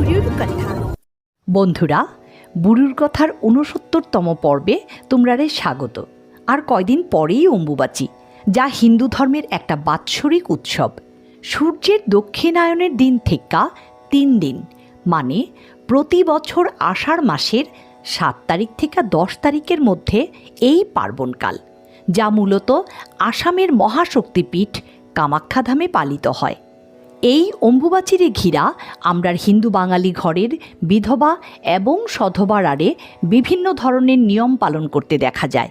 বুড়ির কথা। বন্ধুরা, বুড়ুর কথার ঊনসত্তরতম পর্বে তোমরারে স্বাগত। আর কয়দিন পরেই অম্বুবাচী, যা হিন্দু ধর্মের একটা বাৎসরিক উৎসব। সূর্যের দক্ষিণায়নের দিন থেকে তিন দিন মানে প্রতি বছর আষাঢ় মাসের সাত তারিখ থেকে দশ তারিখের মধ্যে এই পার্বণকাল, যা মূলত আসামের মহাশক্তিপীঠ কামাখ্যাধামে পালিত হয়। এই অম্বুবাচিরে ঘিরা আমরার হিন্দু বাঙালি ঘরের বিধবা এবং সধবার আড়ে বিভিন্ন ধরনের নিয়ম পালন করতে দেখা যায়।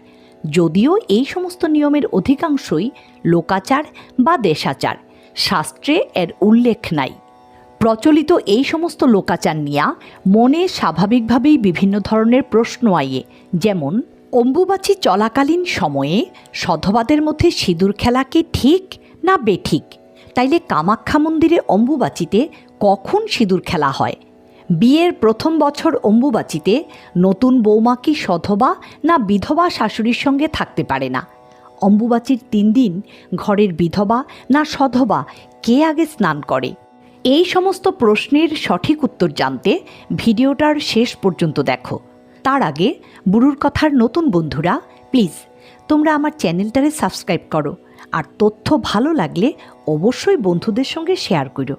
যদিও এই সমস্ত নিয়মের অধিকাংশই লোকাচার বা দেশাচার, শাস্ত্রে এর উল্লেখ নাই। প্রচলিত এই সমস্ত লোকাচার নিয়া মনে স্বাভাবিকভাবেই বিভিন্ন ধরনের প্রশ্ন আইয়ে, যেমন, অম্বুবাচী চলাকালীন সময়ে সধবাদের মধ্যে সিঁদুর খেলা কি ঠিক না বেঠিক? তাইলে কামাখ্যা মন্দিরে অম্বুবাচিতে কখন সিঁদুর খেলা হয়? বিয়ের প্রথম বছর অম্বুবাচিতে নতুন বৌমা কি সধবা না বিধবা শাশুড়ির সঙ্গে থাকতে পারে না? অম্বুবাচির তিন দিন ঘরের বিধবা না সধবা কে আগে স্নান করে? এই সমস্ত প্রশ্নের সঠিক উত্তর জানতে ভিডিওটার শেষ পর্যন্ত দেখো। তার আগে বুড়ুর কথার নতুন বন্ধুরা, প্লিজ তোমরা আমার চ্যানেলটারে সাবস্ক্রাইব করো। আর তথ্য ভালো লাগলে অবশ্যই বন্ধুদের সঙ্গে শেয়ার করো।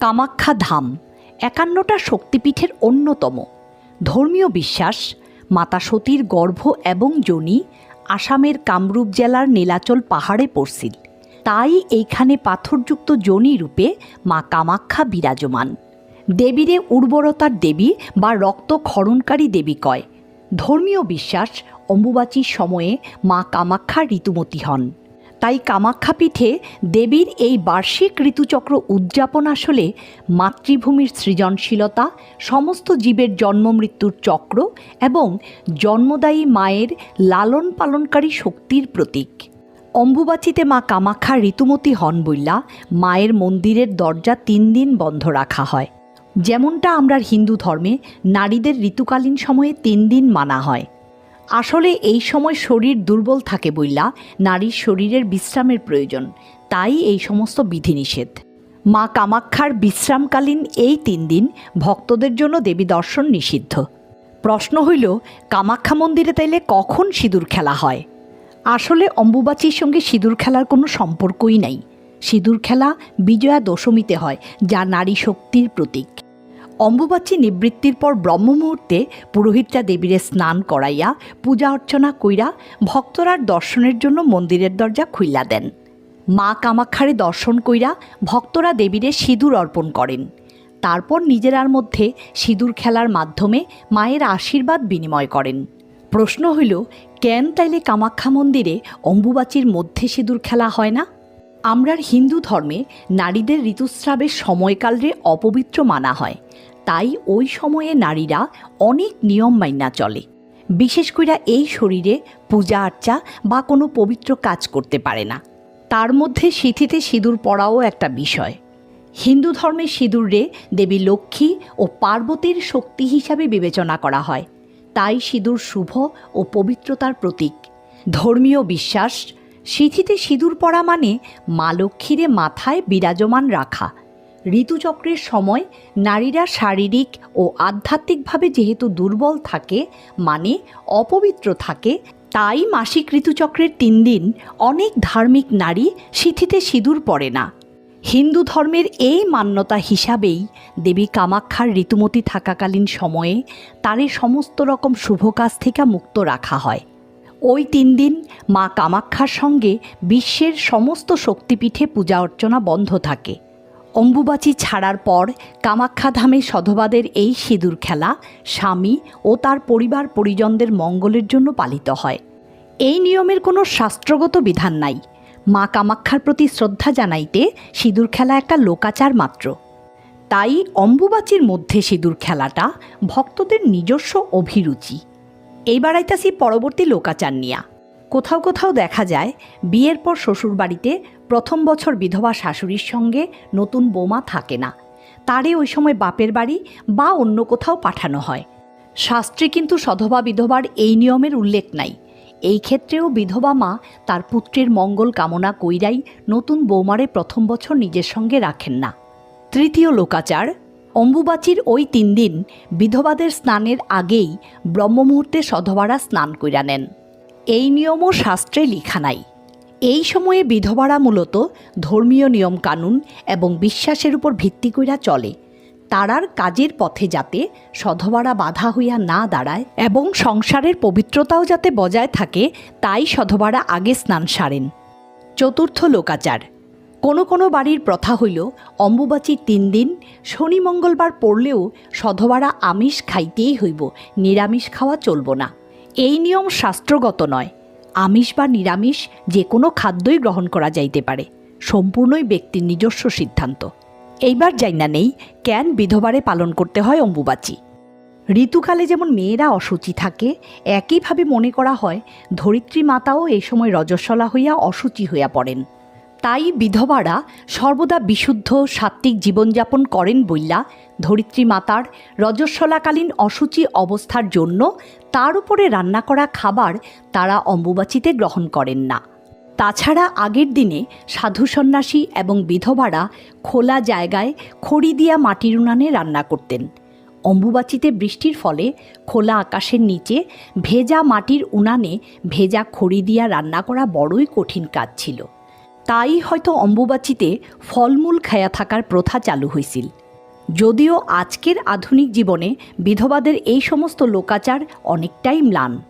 কামাখ্যা ধাম, একান্নটা শক্তিপীঠের অন্যতম। ধর্মীয় বিশ্বাস, মাতা সতীর গর্ভ এবং যোনি আসামের কামরূপ জেলার নীলাচল পাহাড়ে পড়ছিল। তাই এইখানে পাথরযুক্ত যোনি রূপে মা কামাখ্যা বিরাজমান। দেবীরে উর্বরতার দেবী বা রক্ত ক্ষরণকারী দেবী কয়। ধর্মীয় বিশ্বাস অম্বুবাচীর সময়ে মা কামাখ্যা ঋতুমতী হন। তাই কামাখ্যা পীঠে দেবীর এই বার্ষিক ঋতুচক্র উদযাপন আসলে মাতৃভূমির সৃজনশীলতা, সমস্ত জীবের জন্ম মৃত্যুর চক্র এবং জন্মদায়ী মায়ের লালন পালনকারী শক্তির প্রতীক। অম্বুবাচিতে মা কামাখ্যা ঋতুমতী হন বইলা মায়ের মন্দিরের দরজা তিন দিন বন্ধ রাখা হয়। যেমনটা আমরা হিন্দু ধর্মে নারীদের ঋতুকালীন সময়ে তিন দিন মানা হয়। আসলে এই সময় শরীর দুর্বল থাকে বইলা, নারীর শরীরের বিশ্রামের প্রয়োজন। তাই এই সমস্ত বিধিনিষেধ। মা কামাখ্যার বিশ্রামকালীন এই তিন দিন ভক্তদের জন্য দেবী দর্শন নিষিদ্ধ। প্রশ্ন হইল, কামাখ্যা মন্দিরে তাইলে কখন সিঁদুর খেলা হয়? আসলে অম্বুবাচীর সঙ্গে সিঁদুর খেলার কোনো সম্পর্কই নাই। সিঁদুর খেলা বিজয়া দশমীতে হয়, যা নারী শক্তির প্রতীক। অম্বুবাচী নিবৃত্তির পর ব্রহ্ম মুহূর্তে পুরোহিতরা দেবীরে স্নান করাইয়া পূজা অর্চনা কইরা ভক্তরার দর্শনের জন্য মন্দিরের দরজা খুইলা দেন। মা কামাক্ষারে দর্শন কইরা ভক্তরা দেবীরে সিঁদুর অর্পণ করেন। তারপর নিজেরার মধ্যে সিঁদুর খেলার মাধ্যমে মায়ের আশীর্বাদ বিনিময় করেন। প্রশ্ন হইল, কেন তাইলে কামাখ্যা মন্দিরে অম্বুবাচীর মধ্যে সিঁদুর খেলা হয় না? আমরার হিন্দু ধর্মে নারীদের ঋতুস্রাবের সময়কালরে অপবিত্র মানা হয়। তাই ওই সময়ে নারীরা অনেক নিয়ম মাইনা চলে। বিশেষ করে এই শরীরে পূজা আর্চা বা কোনো পবিত্র কাজ করতে পারে না। তার মধ্যে সিথিতে সিঁদুর পড়াও একটা বিষয়। হিন্দু ধর্মে সিঁদুরে দেবী লক্ষ্মী ও পার্বতীর শক্তি হিসাবে বিবেচনা করা হয়। তাই সিঁদুর শুভ ও পবিত্রতার প্রতীক। ধর্মীয় বিশ্বাস, সিথিতে সিঁদুর পরা মানে মা লক্ষ্মীরে মাথায় বিরাজমান রাখা। ঋতুচক্রের সময় নারীরা শারীরিক ও আধ্যাত্মিকভাবে যেহেতু দুর্বল থাকে মানে অপবিত্র থাকে, তাই মাসিক ঋতুচক্রের তিন দিন অনেক ধার্মিক নারী সিথিতে সিঁদুর পড়ে না। হিন্দু ধর্মের এই মান্যতা হিসাবেই দেবী কামাখ্যার ঋতুমতি থাকাকালীন সময়ে তারে সমস্ত রকম শুভ কাজ থেকে মুক্ত রাখা হয়। ওই তিন দিন মা কামাখ্যার সঙ্গে বিশ্বের সমস্ত শক্তিপীঠে পূজা অর্চনা বন্ধ থাকে। অম্বুবাচী ছাড়ার পর কামাখ্যা ধামে সধবাদের এই সিঁদুর খেলা স্বামী ও তার পরিবার পরিজনদের মঙ্গলের জন্য পালিত হয়। এই নিয়মের কোনো শাস্ত্রগত বিধান নাই। মা কামাখ্যার প্রতি শ্রদ্ধা জানাইতে সিঁদুর খেলা একটা লোকাচার মাত্র। তাই অম্বুবাচীর মধ্যে সিঁদুর খেলাটা ভক্তদের নিজস্ব অভিরুচি। এইবার আইতাছি পরবর্তী লোকাচার নিয়া। কোথাও কোথাও দেখা যায়, বিয়ের পর শ্বশুরবাড়িতে প্রথম বছর বিধবা শাশুড়ির সঙ্গে নতুন বৌমা থাকে না। তারে ওই সময় বাপের বাড়ি বা অন্য কোথাও পাঠানো হয়। শাস্ত্রে কিন্তু সধবা বিধবার এই নিয়মের উল্লেখ নাই। এই ক্ষেত্রেও বিধবা মা তার পুত্রের মঙ্গল কামনা কইরাই নতুন বৌমারে প্রথম বছর নিজের সঙ্গে রাখেন না। তৃতীয় লোকাচার, অম্বুবাচীর ওই তিন দিন বিধবাদের স্নানের আগেই ব্রহ্মমুহূর্তে সধবারা স্নান কইরা নেন। এই নিয়মও শাস্ত্রে লিখা নাই। এই সময়ে বিধবারা মূলত ধর্মীয় নিয়মকানুন এবং বিশ্বাসের উপর ভিত্তি কইরা চলে। তারার কাজের পথে যাতে সধবারা বাধা হইয়া না দাঁড়ায় এবং সংসারের পবিত্রতাও যাতে বজায় থাকে, তাই সধবারা আগে স্নান সারেন। চতুর্থ লোকাচার। কোনো কোনো বাড়ির প্রথা হইল অম্বুবাচীর তিন দিন, শনি মঙ্গলবার পড়লেও সধবারা আমিষ খাইতেই হইব, নিরামিষ খাওয়া চলব না। এই নিয়ম শাস্ত্রগত নয়। আমিষ বা নিরামিষ যে কোনো খাদ্যই গ্রহণ করা যাইতে পারে। সম্পূর্ণই ব্যক্তির নিজস্ব সিদ্ধান্ত। এইবার জাইনা নেই, ক্যান বিধবারে পালন করতে হয় অম্বুবাচী। ঋতুকালে যেমন মেয়েরা অসুচি থাকে, একইভাবে মনে করা হয়, ধরিত্রী মাতাও এই সময় রজস্বলা হইয়া অসুচি হইয়া পড়েন। তাই বিধবারা সর্বদা বিশুদ্ধ সাত্ত্বিক জীবনযাপন করেন বইলা ধরিত্রী মাতার রজস্বলাকালীন অসুচি অবস্থার জন্য তার উপরে রান্না করা খাবার তারা অম্বুবাচিতে গ্রহণ করেন না। তাছাড়া আগের দিনে সাধু সন্ন্যাসী এবং বিধবারা খোলা জায়গায় খড়ি দিয়া মাটির উনানে রান্না করতেন। অম্বুবাচিতে বৃষ্টির ফলে খোলা আকাশের নিচে ভেজা মাটির উনানে ভেজা খড়ি দিয়া রান্না করা বড়ই কঠিন কাজ ছিল। তাই হয়তো অম্বুবাচিতে ফলমূল খায়া থাকার প্রথা চালু হয়েছিল যদিও আজকের আধুনিক জীবনে বিধবাদের এই সমস্ত লোকাচার অনেকটাই ম্লান।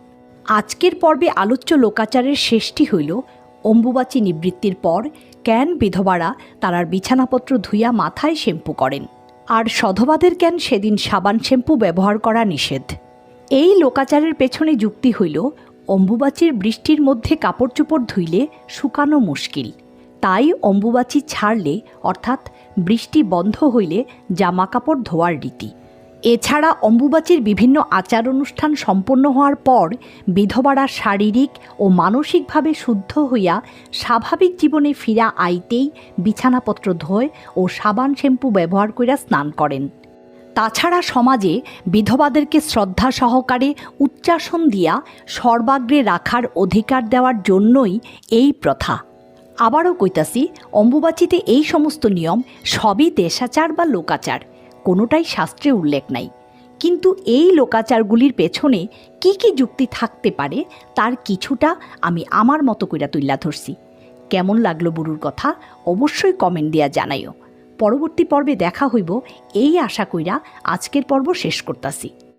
আজকের পর্বে আলোচ্য লোকাচারের শেষটি হইল অম্বুবাচী নিবৃত্তির পর ক্যান বিধবারা তারার বিছানাপত্র ধুইয়া মাথায় শ্যাম্পু করেন। আর সধবাদের ক্যান সেদিন সাবান শ্যাম্পু ব্যবহার করা নিষেধ? এই লোকাচারের পেছনে যুক্তি হইল অম্বুবাচীর বৃষ্টির মধ্যে কাপড় চোপড় ধুইলে শুকানো মুশকিল। তাই অম্বুবাচী ছাড়লে, অর্থাৎ বৃষ্টি বন্ধ হইলে জামা কাপড় ধোয়ার রীতি। এছাড়া অম্বুবাচীর বিভিন্ন আচার অনুষ্ঠান সম্পন্ন হওয়ার পর বিধবারা শারীরিক ও মানসিকভাবে শুদ্ধ হইয়া স্বাভাবিক জীবনে ফিরা আইতেই বিছানাপত্র ধোয় ও সাবান শ্যাম্পু ব্যবহার করিয়া স্নান করেন। তাছাড়া সমাজে বিধবাদেরকে শ্রদ্ধা সহকারে উচ্চাসন দিয়া সর্বাগ্রে রাখার অধিকার দেওয়ার জন্যই এই প্রথা। আবারও কইতাছি, অম্বুবাচিতে এই সমস্ত নিয়ম সবই দেশাচার বা লোকাচার, কোনোটাই শাস্ত্রে উল্লেখ নাই। কিন্তু এই লোকাচারগুলির পেছনে কি কি যুক্তি থাকতে পারে তার কিছুটা আমি আমার মতো কইরা তুইলা ধরছি। কেমন লাগল বুড়ুর কথা অবশ্যই কমেন্ট দিয়া জানাইও। পরবর্তী পর্বে দেখা হইব, এই আশা কইরা আজকের পর্ব শেষ করতাছি।